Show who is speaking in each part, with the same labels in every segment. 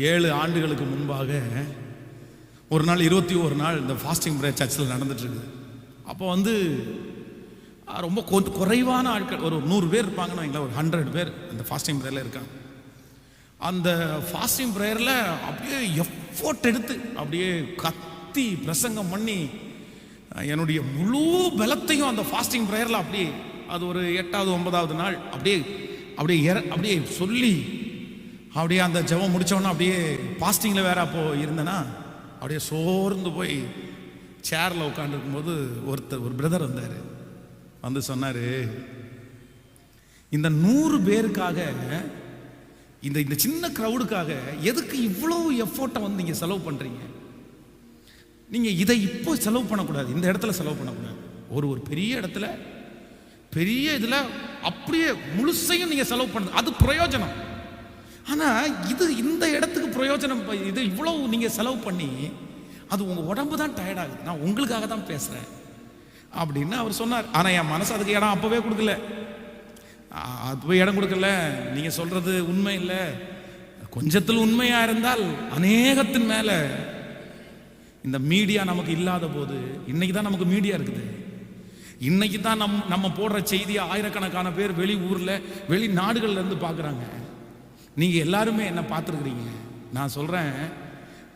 Speaker 1: ஏழு ஆண்டுகளுக்கு முன்பாக ஒரு நாள் இருபத்தி ஒரு நாள் இந்த ஃபாஸ்டிங் ப்ரேயர் சர்ச்சில் நடந்துட்டுருக்குது. அப்போ வந்து ரொம்ப கொ- குறைவான ஆட்கள் ஒரு நூறு பேர் இருப்பாங்கன்னு வைங்களேன் ஒரு ஹண்ட்ரட் பேர் அந்த ஃபாஸ்டிங் ப்ரேயரில் இருக்காங்க. அந்த ஃபாஸ்டிங் ப்ரேயரில் அப்படியே எஃபோர்ட் எடுத்து அப்படியே கத்தி பிரசங்கம் பண்ணி என்னுடைய முழு பலத்தையும் அந்த ஃபாஸ்டிங் ப்ரேயரில் அப்படியே அது ஒரு எட்டாவது ஒன்பதாவது நாள் அப்படியே அப்படியே இற- அப்படியே சொல்லி அப்படியே அந்த ஜெபம் முடிச்சவொன்னே அப்படியே பாஸ்டிங்கில் வேற அப்போ இருந்தேன்னா அப்படியே சோர்ந்து போய் சேரில் உட்காந்துருக்கும் போது ஒருத்தர் ஒரு பிரதர் வந்தார். வந்து சொன்னார் இந்த நூறு பேருக்காக இந்த இந்த சின்ன க்ரௌடுக்காக எதுக்கு இவ்வளோ எஃபோர்ட்டை வந்து நீங்கள் செலவு பண்ணுறீங்க நீங்கள் இதை இப்போ செலவு பண்ணக்கூடாது இந்த இடத்துல செலவு பண்ணக்கூடாது. ஒரு ஒரு பெரிய இடத்துல பெரிய இதில் அப்படியே முழுசையும் நீங்கள் செலவு பண்ணுறது அது பிரயோஜனம். ஆனால் இது இந்த இடத்துக்கு பிரயோஜனம் இது இவ்வளவு நீங்கள் செலவு பண்ணி அது உங்கள் உடம்பு தான் டயர்ட் ஆகுது. நான் உங்களுக்காக தான் பேசுகிறேன் அப்படின்னு அவர் சொன்னார். ஆனால் என் மனசு அதுக்கு இடம் அப்போவே கொடுக்கல. அது போய் இடம் கொடுக்கல. நீங்கள் சொல்கிறது உண்மை இல்லை. கொஞ்சத்தில் உண்மையாக இருந்தால் அநேகத்தின் மேலே இந்த மீடியா நமக்கு இல்லாத போது இன்னைக்கு தான் நமக்கு மீடியா இருக்குது. இன்னைக்கு தான் நம் நம்ம போடுற செய்தியை ஆயிரக்கணக்கான பேர் வெளி ஊரில் வெளி நாடுகள்லேருந்து பார்க்குறாங்க. நீங்கள் எல்லாருமே என்ன பார்த்துருக்குறீங்க. நான் சொல்கிறேன்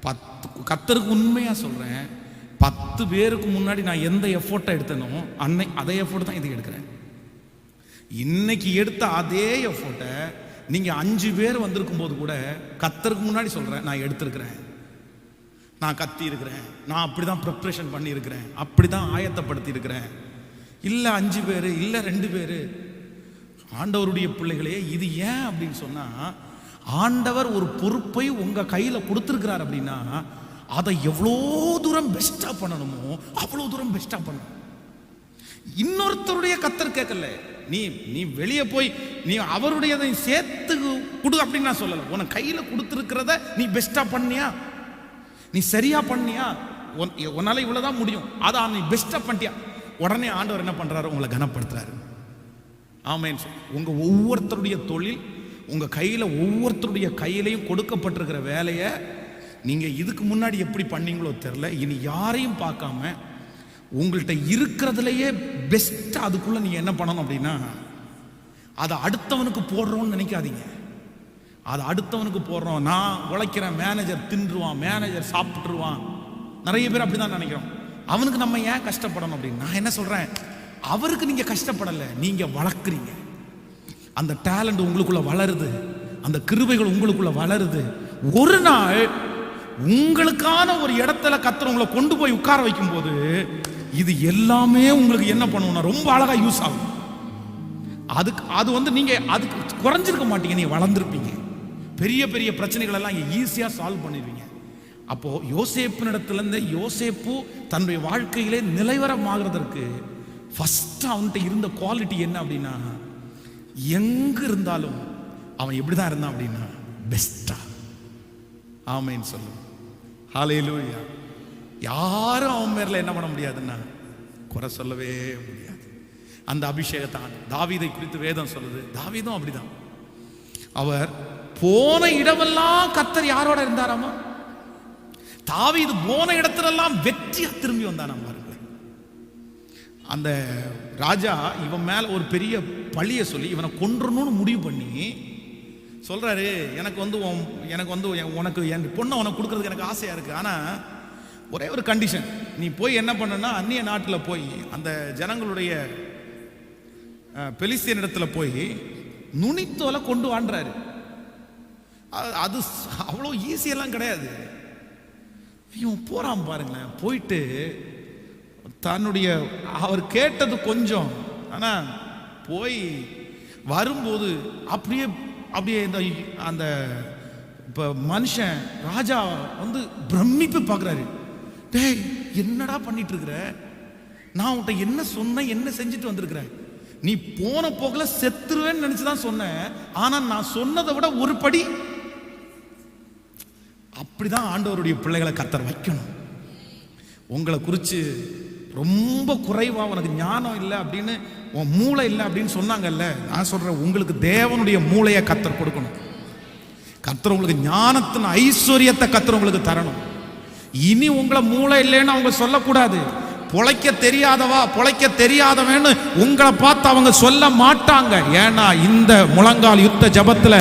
Speaker 1: பத்து கத்தருக்கு உண்மையாக சொல்கிறேன் பத்து பேருக்கு முன்னாடி நான் எந்த எஃபோர்ட்டை எடுத்தனோ அன்னை அதே எஃபோர்ட் தான் இதுக்கு எடுக்கிறேன். இன்னைக்கு எடுத்த அதே எஃபோர்ட்டை நீங்கள் அஞ்சு பேர் வந்திருக்கும் போது கூட கத்தருக்கு முன்னாடி சொல்கிறேன் நான் எடுத்திருக்கிறேன். நான் கத்தி இருக்கிறேன் நான் அப்படி தான் ப்ரிப்ரேஷன் பண்ணியிருக்கிறேன் அப்படி தான் ஆயத்தப்படுத்தி இருக்கிறேன் இல்லை அஞ்சு பேர் இல்லை ரெண்டு பேர் ஆண்டவருடைய பிள்ளைகளே இது ஏன் அப்படின்னு சொன்னால் ஆண்டவர் ஒரு பொறுப்பை உங்கள் கையில் கொடுத்துருக்கிறார் அப்படின்னா அதை எவ்வளோ தூரம் பெஸ்ட்டாக பண்ணணுமோ அவ்வளோ தூரம் பெஸ்ட்டாக பண்ணணும். இன்னொருத்தருடைய கத்தர் கேட்கல நீ நீ வெளியே போய் நீ அவருடையதை சேர்த்து கொடு அப்படின்னு நான் சொல்லலை. உனக்கு கையில் கொடுத்துருக்கிறத நீ பெஸ்ட்டாக பண்ணியா? நீ சரியா பண்ணியா? உன்- உன்னால இவ்வளவுதான் முடியும். அதை நீ பெஸ்ட்டாக பண்ணிட்டியா? உடனே ஆண்டவர் என்ன பண்றாரு? உங்களை கனப்படுத்துறாரு. ஆமேன். உங்கள் ஒவ்வொருத்தருடைய தொழில் உங்கள் கையில் ஒவ்வொருத்தருடைய கையிலையும் கொடுக்கப்பட்டிருக்கிற வேலையை நீங்கள் இதுக்கு முன்னாடி எப்படி பண்ணீங்களோ தெரில இனி யாரையும் பார்க்காம உங்கள்கிட்ட இருக்கிறதுலையே பெஸ்ட்டாக அதுக்குள்ளே நீங்கள் என்ன பண்ணணும் அப்படின்னா அதை அடுத்தவனுக்கு போடுறோன்னு நினைக்காதீங்க. அதை அடுத்தவனுக்கு போடுறோம். நான் உழைக்கிறேன் மேனேஜர் தின்றுவான் மேனேஜர் சாப்பிட்ருவான் நிறைய பேர் அப்படிதான் நினைக்கிறோம். அவனுக்கு நம்ம ஏன் கஷ்டப்படணும் அப்படின்னு? நான் என்ன சொல்கிறேன் அவருக்கு நீங்கள் கஷ்டப்படலை நீங்கள் வளர்க்குறீங்க. அந்த டேலண்ட் உங்களுக்குள்ள வளருது அந்த கிருபைகள் உங்களுக்குள்ள வளருது. ஒரு நாள் உங்களுக்கான ஒரு இடத்துல கத்துற உங்களை கொண்டு போய் உட்கார வைக்கும்போது இது எல்லாமே உங்களுக்கு என்ன பண்ணுவோம்னா ரொம்ப அழகா யூஸ் ஆகும். அதுக்கு அது வந்து நீங்க அதுக்கு குறைஞ்சிருக்க மாட்டீங்க நீங்க வளர்ந்துருப்பீங்க. பெரிய பெரிய பிரச்சனைகள் எல்லாம் ஈஸியா சால்வ் பண்ணிடுவீங்க. அப்போ யோசேப்பினிடத்துல இருந்து யோசேப்பு தன்னுடைய வாழ்க்கையிலே நிலைவரமாகிறதற்கு ஃபஸ்ட்டு அவன்கிட்ட இருந்த குவாலிட்டி என்ன அப்படின்னா எங்க இருந்தாலும் அவன் எப்படி தான் இருந்தான் அப்படின்னா பெஸ்டா ஆமைன்னு சொல்லு ஹalleluya யாரும் அவன் மேரில் என்ன பண்ண முடியாதுன்னா குறை சொல்லவே முடியாது. அந்த அபிஷேகத்தான் தாவீதை குறித்து வேதம் சொல்லுது. தாவீதும் அப்படிதான். அவர் போன இடமெல்லாம் கத்தர் யாரோட இருந்தாராமா? தாவீது போன இடத்துலெல்லாம் வெற்றியா திரும்பி வந்தானாமா? அந்த ராஜா இவன் மேலே ஒரு பெரிய பழியை சொல்லி இவனை கொன்றணும்னு முடிவு பண்ணி சொல்கிறாரு எனக்கு வந்து எனக்கு வந்து என் உனக்கு என் பொண்ணை உனக்கு கொடுக்கறதுக்கு எனக்கு ஆசையாக இருக்குது ஆனால் ஒரே ஒரு கண்டிஷன் நீ போய் என்ன பண்ணனா அந்நிய நாட்டில் போய் அந்த ஜனங்களுடைய பெலிசியன் இடத்துல போய் நுனித்தோலை கொண்டு வாண்டுறாரு அது- அது அவ்வளோ ஈஸியெல்லாம் கிடையாது. இவன் போகிறான் பாருங்களேன். போயிட்டு தன்னுடைய அவர் கேட்டது கொஞ்சம். ஆனா போய் வரும்போது அப்படியே அப்படியே இந்த அந்த இப்போ மனுஷன் ராஜா வந்து பிரமிப்பு பார்க்குறாரு. டேய் என்னடா பண்ணிட்டு இருக்கிற நான் உன்ட்ட என்ன சொன்னேன் என்ன செஞ்சுட்டு வந்திருக்கிறேன்? நீ போன போக்கில் செத்துருவேன்னு நினச்சி தான் சொன்னேன். ஆனால் நான் சொன்னதை விட ஒரு படி. அப்படிதான் ஆண்டவருடைய பிள்ளைகளை கத்தர் வைக்கணும். உங்களை குறித்து ரொம்ப குறைவாக உனக்கு ஞானம் இல்லை அப்படின்னு உன் மூளை இல்லை அப்படின்னு சொன்னாங்கல்ல நான் சொல்கிறேன் உங்களுக்கு தேவனுடைய மூளையை கத்தர் கொடுக்கணும். கத்தர் உங்களுக்கு ஞானத்தின் ஐஸ்வர்யத்தை கத்தர் உங்களுக்கு தரணும். இனி உங்களை மூளை இல்லைன்னு அவங்க சொல்லக்கூடாது. பொழைக்க தெரியாதவா பொழைக்க தெரியாதவன்னு உங்களை பார்த்து அவங்க சொல்ல மாட்டாங்க. ஏன்னா இந்த முழங்கால் யுத்த ஜபத்தில்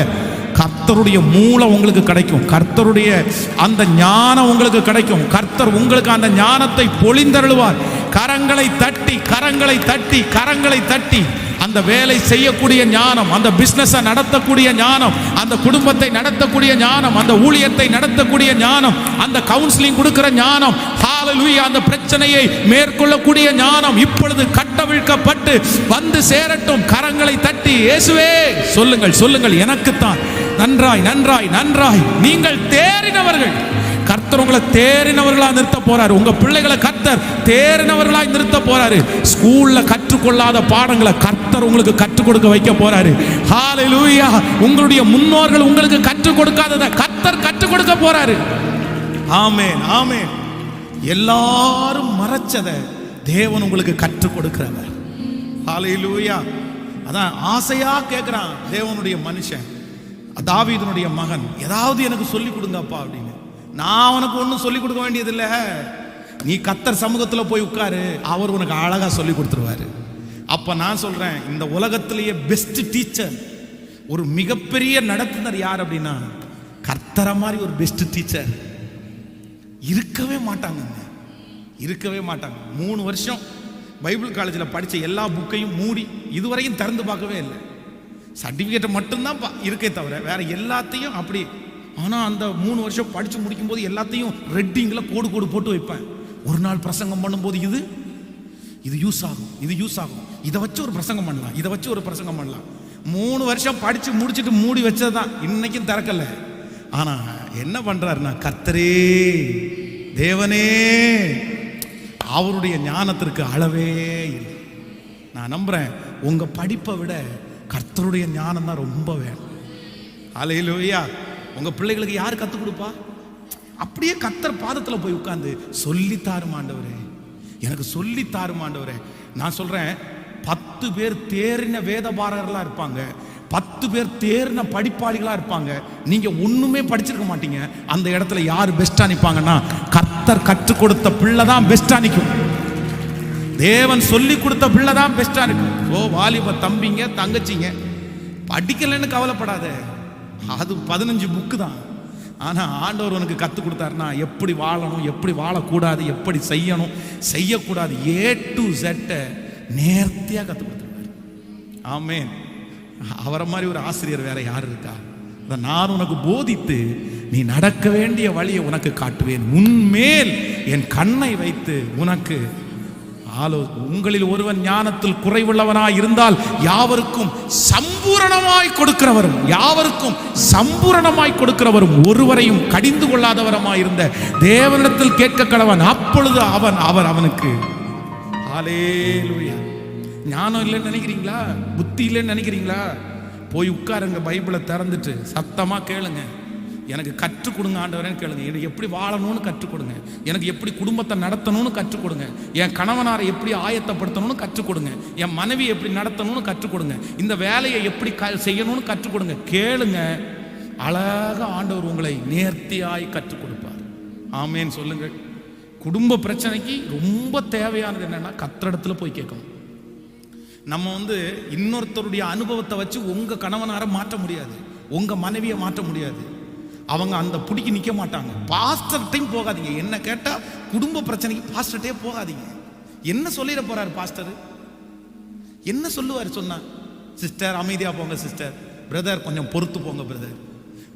Speaker 1: கர்த்தருடைய மூளை உங்களுக்கு கிடைக்கும். கர்த்தருடைய அந்த ஞானம் உங்களுக்கு கிடைக்கும். கர்த்தர் உங்களுக்கு அந்த ஞானத்தை பொழிந்தருளுவார். கரங்களை தட்டி கரங்களை தட்டி கரங்களை தட்டி. அந்த வேலை செய்யக்கூடிய ஞானம் அந்த பிஸ்னஸை நடத்தக்கூடிய ஞானம் அந்த குடும்பத்தை நடத்தக்கூடிய ஞானம் அந்த ஊழியத்தை நடத்தக்கூடிய ஞானம் அந்த கவுன்சிலிங் கொடுக்கிற ஞானம் அந்த பிரச்சனையை மேற்கொள்ளக்கூடிய ஞானம் இப்பொழுது கட்டவிழ்க்கப்பட்டு வந்து சேரட்டும். கரங்களை தட்டி இயேசுவே சொல்லுங்கள் சொல்லுங்கள் எனக்குத்தான். நன்றாய் நன்றாய் நன்றாய். நீங்கள் தேறினவர்கள். கர்த்தர் உங்களை தேறினவர்களா நிறுத்த போறாரு. உங்க பிள்ளைகளை கர்த்தர் தேறினவர்களாய் நிறுத்த போறாரு. ஸ்கூல்ல கற்றுக்கொள்ளாத பாடங்களை கர்த்தர் உங்களுக்கு கற்றுக் கொடுக்க வைக்க போறாரு. ஹalleluya உங்களுடைய முன்னோர்கள் உங்களுக்கு கற்றுக் கொடுக்காததை கர்த்தர் கற்றுக் கொடுக்க போறாரு. ஆமே ஆமே எல்லாரும் மறைச்சதை தேவன் உங்களுக்கு கற்றுக் கொடுக்கிறவர். ஹalleluya அதான் ஆசையா கேட்கிறான் தேவனுடைய மனுஷன். தாவீதனுடைய மகன். ஏதாவது எனக்கு சொல்லி கொடுங்கப்பா அப்படின்னு. நான் உனக்கு ஒன்றும் சொல்லிக் கொடுக்க வேண்டியதில்லை. நீ கத்தர் சமூகத்தில் போய் உட்காரு அவர் உனக்கு அழகா சொல்லி கொடுத்துருவாரு. அப்ப நான் சொல்றேன் இந்த உலகத்திலேயே பெஸ்ட் டீச்சர் ஒரு மிகப்பெரிய நடத்துனர் யார் அப்படின்னா கர்த்தரை மாதிரி ஒரு பெஸ்ட் டீச்சர் இருக்கவே மாட்டாங்கங்க. இருக்கவே மாட்டாங்க. மூணு வருஷம் பைபிள் காலேஜில் படித்த எல்லா புக்கையும் மூடி இதுவரையும் திறந்து பார்க்கவே இல்லை. சர்டிஃபிகேட்டை மட்டும்தான் பா- இருக்கே தவிர வேற எல்லாத்தையும் அப்படி ஆனால் அந்த மூணு வருஷம் படித்து முடிக்கும்போது எல்லாத்தையும் ரெட்டிங்கில் கோடு கோடு போட்டு வைப்பேன். ஒரு நாள் பிரசங்கம் பண்ணும்போது இது இது யூஸ் ஆகும் இது யூஸ் ஆகும். இதை வச்சு ஒரு பிரசங்கம் பண்ணலாம் இதை வச்சு ஒரு பிரசங்கம் பண்ணலாம். மூணு வருஷம் படித்து முடிச்சுட்டு மூடி வச்சது தான் இன்னைக்கும் திறக்கலை. ஆனால் என்ன பண்ணுறாருன்னா கர்த்தரே தேவனே அவருடைய ஞானத்திற்கு அளவே இல்லை. நான் நம்புகிறேன் உங்கள் படிப்பை விட கர்த்தருடைய ஞானம் தான் ரொம்ப வேணும். அலையிலோயா உங்க பிள்ளைகளுக்கு யார் கற்றுக் கொடுப்பா? அப்படியே கத்தர் பாதத்துல போய் உட்காந்து சொல்லி தாருமாண்டவரே எனக்கு சொல்லி தாருமாண்டவரே நான் சொல்றேன் பத்து பேர் தேறின வேதபாரகர்களாக இருப்பாங்க பத்து பேர் தேர்ன படிப்பாளிகளா இருப்பாங்க. நீங்க ஒண்ணுமே படிச்சிருக்க மாட்டீங்க. அந்த இடத்துல யார் பெஸ்டா நிப்பாங்கன்னா கத்தர் கற்றுக் கொடுத்த பிள்ளை தான் பெஸ்டா நிற்கும் தேவன் சொல்லி கொடுத்த பிள்ளை தான் பெஸ்டா நிற்கும் ஓ வாலிப தம்பிங்க தங்கச்சிங்க படிக்கலைன்னு கவலைப்படாத. அது பதினஞ்சு புக்கு தான். ஆனால் ஆண்டவர் உனக்கு கற்றுக் கொடுத்தாருன்னா எப்படி வாழணும் எப்படி வாழக்கூடாது எப்படி செய்யணும் செய்யக்கூடாது ஏ டு செட்டை நேர்த்தியாக கற்றுக் கொடுத்துருவாரு ஆமே அவரை மாதிரி ஒரு ஆசிரியர் வேற யார் இருக்கா? அதை நான் உனக்கு போதித்து நீ நடக்க வேண்டிய வழியை உனக்கு காட்டுவேன். உன்மேல் என் கண்ணை வைத்து உனக்கு ஆலோ உங்களில் ஒருவன் ஞானத்தில் குறைவுள்ளவனாய் இருந்தால் யாவருக்கும் சம்பூரணமாய் கொடுக்கிறவரும் யாவருக்கும் சம்பூரணமாய் கொடுக்கிறவரும் ஒருவரையும் கடிந்து கொள்ளாதவரமாய் இருந்த தேவனிடத்தில் கேட்க கடவன் அப்பொழுது அவன் அவர் அவனுக்கு ஹalleluya. ஞானம் இல்லைன்னு நினைக்கிறீங்களா? புத்தி இல்லைன்னு நினைக்கிறீங்களா? போய் உட்காருங்க பைபிளை திறந்துட்டு சத்தமா கேளுங்க. எனக்கு கற்றுக் கொடுங்க ஆண்டவரேன்னு கேளுங்க. எனக்கு எப்படி வாழணும்னு கற்றுக் கொடுங்க. எனக்கு எப்படி குடும்பத்தை நடத்தணும்னு கற்றுக் கொடுங்க. என் கணவனாரை எப்படி ஆயத்தப்படுத்தணும்னு கற்றுக் கொடுங்க. என் மனைவி எப்படி நடத்தணும்னு கற்றுக் கொடுங்க. இந்த வேலையை எப்படி க செய்யணும்னு கற்றுக் கொடுங்க. கேளுங்க. அழகா ஆண்டவர் உங்களை நேர்த்தியாய் கற்றுக் கொடுப்பார். ஆமேன்னு சொல்லுங்கள் குடும்ப பிரச்சனைக்கு ரொம்ப தேவையானது என்னன்னா கத்திரிடத்துல போய் கேட்கணும். நம்ம வந்து இன்னொருத்தருடைய அனுபவத்தை வச்சு உங்க கணவனாரை மாற்ற முடியாது. உங்க மனைவியை மாற்ற முடியாது. அவங்க அந்த பிடிக்கி நிற்க மாட்டாங்க. பாஸ்டர்கிட்டையும் போகாதீங்க. என்ன கேட்டால் குடும்ப பிரச்சனைக்கு பாஸ்டர்கிட்டே போகாதீங்க. என்ன சொல்லிட போறாரு பாஸ்டர் என்ன சொல்லுவார் சொன்னா? சிஸ்டர் அமைதியாக போங்க சிஸ்டர் பிரதர் கொஞ்சம் பொறுத்து போங்க பிரதர்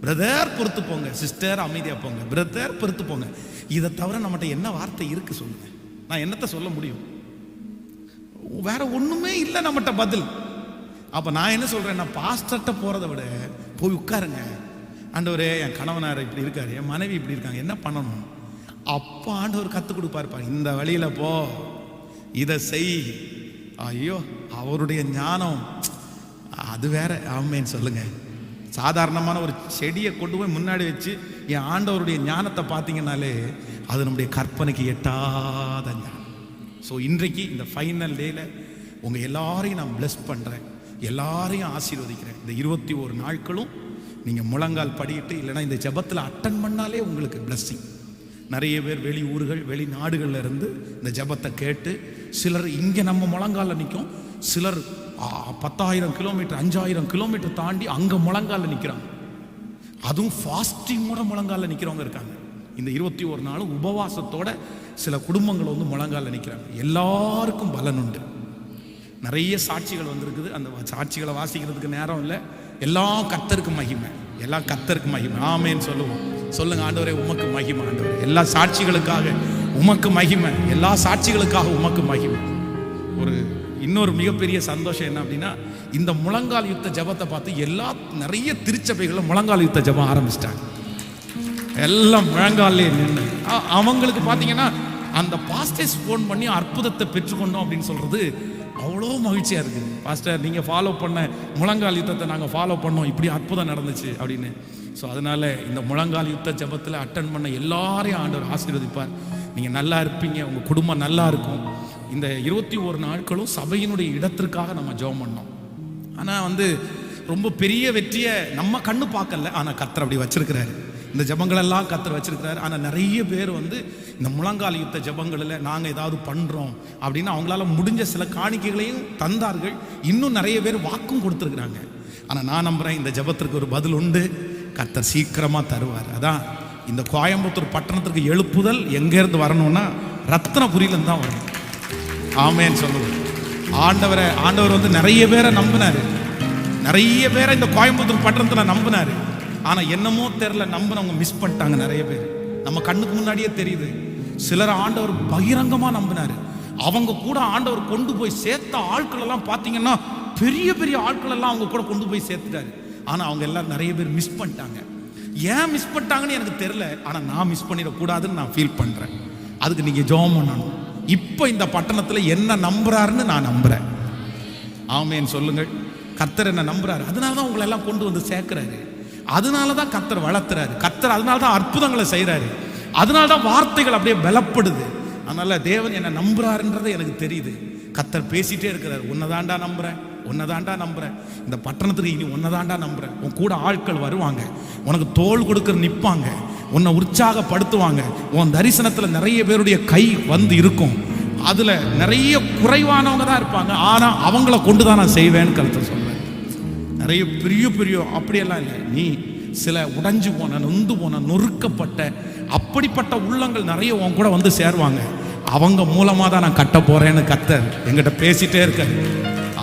Speaker 1: பிரதர் பொறுத்து போங்க. சிஸ்டர் அமைதியாக போங்க. பிரதர் பொறுத்து போங்க. இதை தவிர நம்மகிட்ட என்ன வார்த்தை இருக்கு சொல்லுங்க. நான் என்னத்தை சொல்ல முடியும்? வேற ஒண்ணுமே இல்லை நம்மகிட்ட பதில். அப்ப நான் என்ன சொல்றேன் நான் பாஸ்டர்ட்ட போறதை விட போய் உட்காருங்க. ஆண்டவரே என் கணவனார் இப்படி இருக்காரு என் மனைவி இப்படி இருக்காங்க என்ன பண்ணணும்? அப்போ ஆண்டவர் கற்றுக் கொடுப்பாருப்பா இந்த வழியில் போ இதை செய். ஐயோ அவருடைய ஞானம் அது வேற ஆமேன்னு சொல்லுங்க. சாதாரணமான ஒரு செடியை கொண்டு போய் முன்னாடி வச்சு என் ஆண்டவருடைய ஞானத்தை பார்த்தீங்கன்னாலே அது நம்முடைய கற்பனைக்கு எட்டாத ஞானம். ஸோ இன்றைக்கு இந்த ஃபைனல் டேயில் உங்கள் எல்லாரையும் நான் பிளஸ் பண்ணுறேன் எல்லாரையும் ஆசீர்வதிக்கிறேன். இந்த இருபத்தி ஒரு நாட்களும் நீங்கள் முழங்கால் படியிட்டு இல்லைன்னா இந்த ஜெபத்தில் அட்டன் பண்ணாலே உங்களுக்கு பிளஸ்ஸிங் நிறைய பேர் வெளி ஊர்கள் வெளிநாடுகள்ல இருந்து இந்த ஜெபத்தை கேட்டு சிலர் இங்கே நம்ம முழங்காலில் நிற்கும் சிலர் பத்தாயிரம் கிலோமீட்டர் அஞ்சாயிரம் கிலோமீட்டர் தாண்டி அங்கே முழங்காலில் நிற்கிறாங்க அதுவும் ஃபாஸ்டிங்கோட முழங்காலில் நிற்கிறவங்க இருக்காங்க. இந்த இருபத்தி ஒரு நாளும் உபவாசத்தோட சில குடும்பங்கள் வந்து முழங்காலில் நிற்கிறாங்க எல்லாருக்கும் பலன் உண்டு. நிறைய சாட்சிகள் வந்திருக்குது. அந்த சாட்சிகளை வாசிக்கிறதுக்கு நேரம் இல்லை. எல்லாம் கத்தருக்கு மகிமை எல்லாம் கத்தருக்கு மகிமை. ஆமேன்னு சொல்லுவோம். சொல்லுங்க ஆண்டவரே உமக்கு மகிமை ஆண்டவர். எல்லா சாட்சிகளுக்காக உமக்கு மகிமை எல்லா சாட்சிகளுக்காக உமக்கு மகிமை. ஒரு இன்னொரு மிகப்பெரிய சந்தோஷம் என்ன அப்படின்னா இந்த முழங்கால் யுத்த ஜெபத்தை பார்த்து எல்லா நிறைய திருச்சபைகளும் முழங்கால் யுத்த ஜெபம் ஆரம்பிச்சிட்டாங்க. எல்லாம் முழங்காலே நின்று அவங்களுக்கு பார்த்தீங்கன்னா அந்த பாஸ்டேஸ் ஃபோன் பண்ணி அற்புதத்தை பெற்றுக்கொண்டோம் அப்படின்னு சொல்றது அவ்வளோ மகிழ்ச்சியா இருக்குது. பாஸ்டர் நீங்கள் ஃபாலோ பண்ண முழங்கால் யுத்தத்தை நாங்கள் ஃபாலோ பண்ணோம். இப்படி அற்புதம் நடந்துச்சு அப்படின்னு. ஸோ அதனால் இந்த முழங்கால் யுத்த ஜெபத்தில் அட்டன் பண்ண எல்லாரையும் ஆண்டவர் ஆசீர்வதிப்பார். நீங்கள் நல்லா இருப்பீங்க உங்கள் குடும்பம் நல்லா இருக்கும். இந்த இருபத்தி ஒரு நாட்களும் சபையினுடைய இடத்திற்காக நம்ம ஜெபம் பண்ணோம். ஆனால் வந்து ரொம்ப பெரிய வெற்றியை நம்ம கண்ணு பார்க்கல. ஆனால் கத்தர் அப்படி வச்சிருக்கிறாரு. இந்த ஜபங்களெல்லாம் கத்தர் வச்சிருக்கிறாரு. ஆனால் நிறைய பேர் வந்து இந்த முழங்கால் யுத்த ஜபங்களில் நாங்கள் ஏதாவது பண்ணுறோம் அப்படின்னு அவங்களால முடிஞ்ச சில காணிக்கைகளையும் தந்தார்கள். இன்னும் நிறைய பேர் வாக்கும் கொடுத்துருக்குறாங்க. ஆனால் நான் நம்புகிறேன் இந்த ஜபத்திற்கு ஒரு பதில் உண்டு. கத்தர் சீக்கிரமாக தருவார். அதான் இந்த கோயம்புத்தூர் பட்டணத்திற்கு எழுப்புதல் எங்கேருந்து வரணும்னா ரத்னபுரியிலேருந்து தான் வரணும் ஆமேன்னு சொல்லுவோம் ஆண்டவரை ஆண்டவர் வந்து நிறைய பேரை நம்பினார். நிறைய பேரை இந்த கோயம்புத்தூர் பட்டணத்தில் நம்பினார். ஆனால் என்னமோ தெரில நம்பினவங்க மிஸ் பண்ணிட்டாங்க நிறைய பேர். நம்ம கண்ணுக்கு முன்னாடியே தெரியுது. சிலர் ஆண்டவர் பகிரங்கமாக நம்பினாரு. அவங்க கூட ஆண்டவர் கொண்டு போய் சேர்த்த ஆட்களெல்லாம் பார்த்தீங்கன்னா பெரிய பெரிய ஆட்களெல்லாம் அவங்க கூட கொண்டு போய் சேர்த்துட்டாரு. ஆனால் அவங்க எல்லாம் நிறைய பேர் மிஸ் பண்ணிட்டாங்க. ஏன் மிஸ் பண்ணிட்டாங்கன்னு எனக்கு தெரியல. ஆனால் நான் மிஸ் பண்ணிடக்கூடாதுன்னு நான் ஃபீல் பண்ணுறேன் அதுக்கு நீங்க ஜோம் பண்ணணும். இப்போ இந்த பட்டணத்தில் என்ன நம்புறாருன்னு நான் நம்புறேன். ஆமேன்னு சொல்லுங்கள். கர்த்தர் என்ன நம்புறாரு. அதனால தான் உங்களை எல்லாம் கொண்டு வந்து சேர்க்குறாரு. அதனால தான் கத்தர் வளர்த்துறாரு. கத்தர் அதனால தான் அற்புதங்களை செய்கிறாரு அதனால தான் வார்த்தைகள் அப்படியே பலப்படுது. அதனால தேவன் என்னை நம்புறாருன்றது எனக்கு தெரியுது. கத்தர் பேசிட்டே இருக்கிறார். உன்னதாண்டா நம்புறேன். உன்னதாண்டா நம்புறேன். இந்த பட்டணத்துக்கு இனி உன்னதாண்டா நம்புறேன். உன் கூட ஆட்கள் வருவாங்க. உனக்கு தோல் கொடுக்குற நிற்பாங்க. உன்னை உற்சாகப்படுத்துவாங்க. உன் தரிசனத்தில் நிறைய பேருடைய கை வந்து இருக்கும். அதில் நிறைய குறைவானவங்க தான் இருப்பாங்க. ஆனால் அவங்கள கொண்டு தான் நான் செய்வேன்னு கருத்து நிறைய பெரிய பெரிய அப்படியெல்லாம் இல்லை. நீ சில உடைஞ்சு போன நொந்து போன நொறுக்கப்பட்ட அப்படிப்பட்ட உள்ளங்கள் நிறைய உன் கூட வந்து சேருவாங்க. அவங்க மூலமாக தான் நான் கட்ட போகிறேன்னு கத்தர் எங்கிட்ட பேசிட்டே இருக்காரு.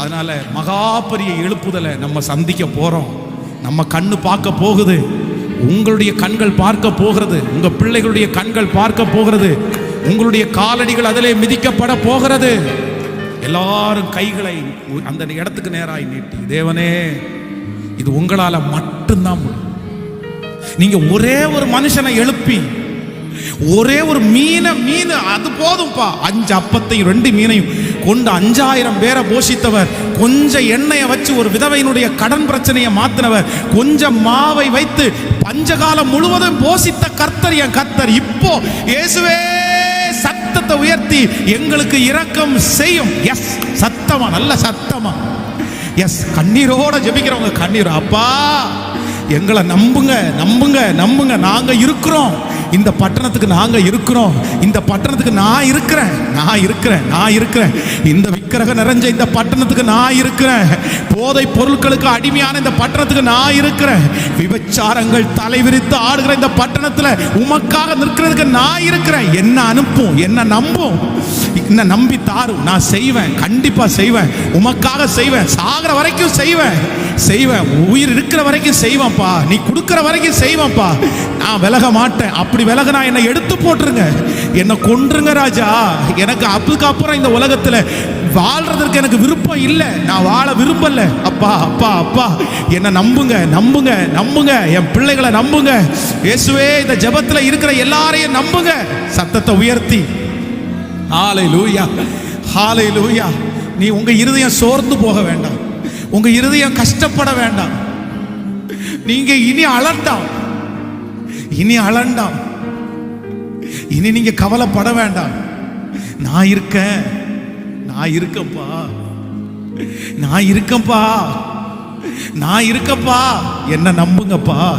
Speaker 1: அதனால் மகா பெரிய எழுப்புதலை நம்ம சந்திக்க போகிறோம் நம்ம கண்ணு பார்க்க போகுது. உங்களுடைய கண்கள் பார்க்க போகிறது. உங்கள் பிள்ளைகளுடைய கண்கள் பார்க்க போகிறது. உங்களுடைய காலடிகள் அதிலே மிதிக்கப்பட போகிறது. எல்லாரும் கைகளை அந்த இடத்துக்கு நேராய் நீட்டி தேவனே இது உங்களால மட்டும்தான் முடியும். நீங்க ஒரே ஒரு மனுஷனை எழுப்பி ஒரே ஒரு மீனை மீன் அது போதும்பா. அஞ்சு அப்பத்தையும் ரெண்டு மீனையும் கொண்டு அஞ்சாயிரம் பேரை போஷித்தவர். கொஞ்சம் எண்ணெயை வச்சு ஒரு விதவையினுடைய கடன் பிரச்சனையை மாத்தினவர். கொஞ்சம் மாவை வைத்து பஞ்சகாலம் முழுவதும் போஷித்த கர்த்தர் என் கர்த்தர். இப்போ இயேசுவே சத்தத்தை உயர்த்தி எங்களுக்கு இரக்கம் செய்யும். எஸ் சத்தமா நல்ல சத்தமா. எஸ் கண்ணீரோட ஜெபிக்கிறவங்க கண்ணீர். அப்பா எங்களை நம்புங்க நம்புங்க நம்புங்க. நாங்க இருக்கிறோம். இந்த பட்டணத்துக்கு நாங்க இருக்கிறோம். இந்த பட்டணத்துக்கு நான் இருக்கிறேன். நான் இருக்கிறேன். நான் இருக்கிறேன். இந்த விக்கிரக நிறைஞ்ச இந்த பட்டணத்துக்கு நான் இருக்கிறேன். போதை பொருட்களுக்கு அடிமையான இந்த பட்டணத்துக்கு நான் இருக்கிறேன். விபச்சாரங்கள் தலைவிரித்து ஆடுகிற இந்த பட்டணத்துல உமக்காக நிற்கிறதுக்கு நான் இருக்கிறேன். என்ன அனுப்பும்? என்ன நம்பும்? என்ன நம்பி தாரும்? நான் செய்வேன். கண்டிப்பா செய்வேன். உமக்காக செய்வேன். சாகிற வரைக்கும் செய்வேன். செய்வேன். உயிர் இருக்கிற வரைக்கும் செய்வேன்ப்பா. நீ கொடுக்குற வரைக்கும் செய்வேன்ப்பா. நான் விலக மாட்டேன். அப்படி விலக நான் என்னை எடுத்து போட்டுருங்க. என்னை கொன்றுங்க ராஜா. எனக்கு அதுக்கு அப்புறம் இந்த உலகத்தில் வாழ்றதற்கு எனக்கு விருப்பம் இல்லை. நான் வாழ விரும்பல அப்பா அப்பா அப்பா என்னை நம்புங்க நம்புங்க நம்புங்க. என் பிள்ளைகளை நம்புங்க. இயேசுவே இந்த ஜபத்தில் இருக்கிற எல்லாரையும் நம்புங்க. சத்தத்தை உயர்த்தி. ஹாலை லூயா ஹாலை லூயா நீ உங்க இருதயம் சோர்ந்து போக வேண்டாம். உங்க இருதயம் கஷ்டப்பட வேண்டாம். நீங்க இனி அலண்டாம். இனி அலண்டாம். இனி நீங்க கவலைப்பட வேண்டாம். நான் இருக்கேன். நான் இருக்கேன்ப்பா. நான் இருக்கேன்ப்பா. நான் இருக்கப்பா என்ன நம்புங்கப்பா.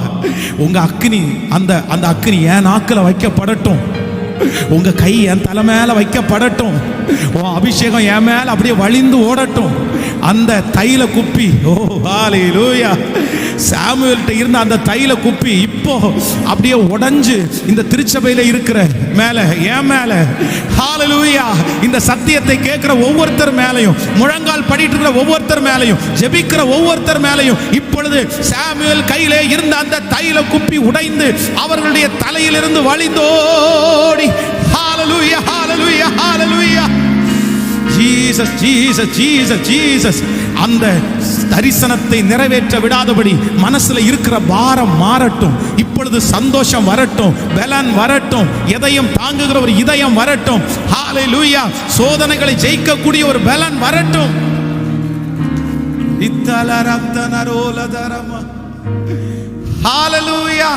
Speaker 1: உங்க அக்னி அந்த அந்த அக்னி என் நாக்கில் வைக்கப்படட்டும். உங்க கை என் தலை மேல வைக்கப்படட்டும். உன் அபிஷேகம் என் மேல அப்படியே வழிந்து ஓடட்டும். அந்த தைல குப்பி. ஓ ஹalleluya. சாமுவேல்கிட்ட இருந்த அந்த தைல குப்பி இப்போ அப்படியே உடைஞ்சு இந்த திருச்சபையில இருக்கிற மேல ஏன் மேல. ஹாலலூயா இந்த சத்தியத்தை கேட்கிற ஒவ்வொருத்தர் மேலையும் முழங்கால் படிட்டு இருக்கிற ஒவ்வொருத்தர் மேலையும் ஜெபிக்கிற ஒவ்வொருத்தர் மேலையும் இப்பொழுது சாமுவேல் கையிலே இருந்த அந்த தைல குப்பி உடைந்து அவர்களுடைய தலையிலிருந்து வழிந்தோடி. Hallelujah Jesus Jesus Jesus Jesus அந்த தரிசனத்தை நிறைவேற்ற விடாதபடி மனசுல இருக்கிற பாரம் மாறட்டும். இப்பொழுது சந்தோஷம் வரட்டும் பலன் வரட்டும் எதையும் தாங்குகிற ஒரு இதயம் வரட்டும். ஹாலை லூயா சோதனைகளை ஜெயிக்கக்கூடிய ஒரு பலன் வரட்டும். இத்தல ரத்தனரோல தரமா ஹாலலூயா